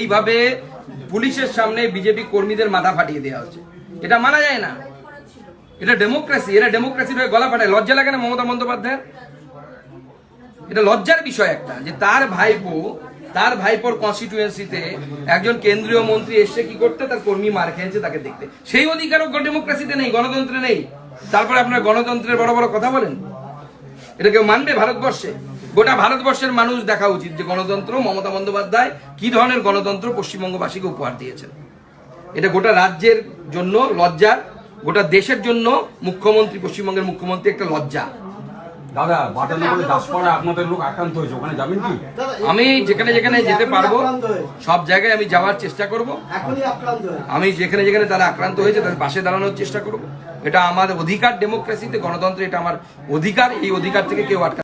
এইভাবে পুলিশের সামনে বিজেপি কর্মীদের মাথা ফাটিয়ে দেওয়া হচ্ছে। এটা মানা যায় না। এটা ডেমোক্রেসি এটা ডেমোক্রেসির হয়ে গলা ফাটায়। লজ্জা লাগে না মমতা বন্দ্যোপাধ্যায় এটা লজ্জার বিষয় একটা, যে তার ভাইপো, তার ভাইপোর কনস্টিটিউয়েন্সিতে একজন কেন্দ্রীয় মন্ত্রী এসে কি করতে? তার কর্মী মার খেয়েছে তাকে দেখতে। সেই অধিকারও ডেমোক্রেসিতে নেই, গণতন্ত্রে নেই। তারপরে আপনার গণতন্ত্রের বড় বড় কথা বলেন? এটা কেউ মানবে ভারতবর্ষে? গোটা ভারতবর্ষের মানুষ দেখা উচিত যে গণতন্ত্র মমতা বন্দ্যোপাধ্যায় কি ধরনের গণতন্ত্র পশ্চিমবঙ্গবাসীকে উপহার দিয়েছেন। এটা গোটা রাজ্যের জন্য লজ্জার গোটা দেশের জন্য মুখ্যমন্ত্রী পশ্চিমবঙ্গের মুখ্যমন্ত্রী একটা লজ্জা। দাদা বাটানগরে দাসপাড়া আপনাদের লোক আক্রান্ত হয়েছে ওখানে যাবেন কি? আমি যেখানে যেখানে যেতে পারব সব জায়গায় আমি যাওয়ার চেষ্টা করব। আমি যেখানে যেখানে তারা আক্রান্ত হয়েছে তাদের পাশে দাঁড়ানোর চেষ্টা করব। এটা আমার অধিকার ডেমোক্রেসিতে গণতন্ত্রে এটা আমার অধিকার এই অধিকার থেকে কেউ আটকা